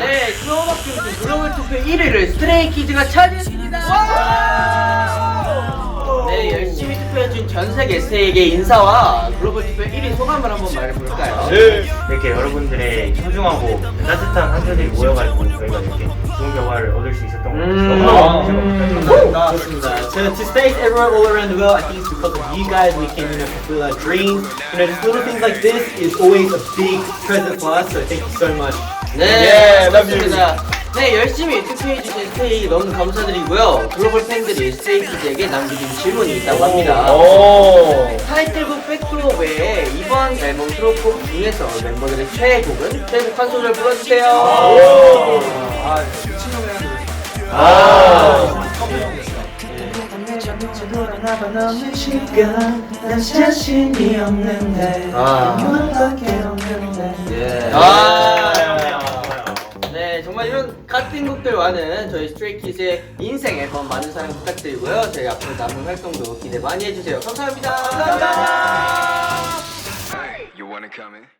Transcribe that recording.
네, 스노우박스 글로벌 투표 1위를 스트레이키즈가 차지했습니다. 네, 열심히 투표해준 전 세계 세계 인사와 글로벌 투표 1위 소감을 한번 말해볼까요? 이렇게 여러분들의 소중하고 따뜻한 한 표들이 모여가지고 저희가 이렇게 좋은 결과를 얻을 수 있었던 것 같아서 음. 너무너무 감사합니다. 좋습니다. So to thank everyone all around the world, I think because of you guys can you know fulfill our dreams. You know, just little things like this is always a big present for us. So thank you so much. 네, 맞습니다. 네, 열심히 투표해주신 스테이 너무 감사드리고요. 글로벌 팬들이 스테이키즈에게 남겨준 질문이 있다고 합니다. 타이틀곡 백투어 외에 이번 앨범 수록곡 중에서 멤버들의 최애곡은 최애곡 한 소절 불러주세요. 아, 아. 예. 아. 네, 정말 이런 갓된 곡들과는 저희 스트레이키즈의 인생 앨범 많은 사랑 부탁드리고요. 저희 앞으로 남은 활동도 기대 많이 해주세요. 감사합니다. 감사합니다. You wanna come in?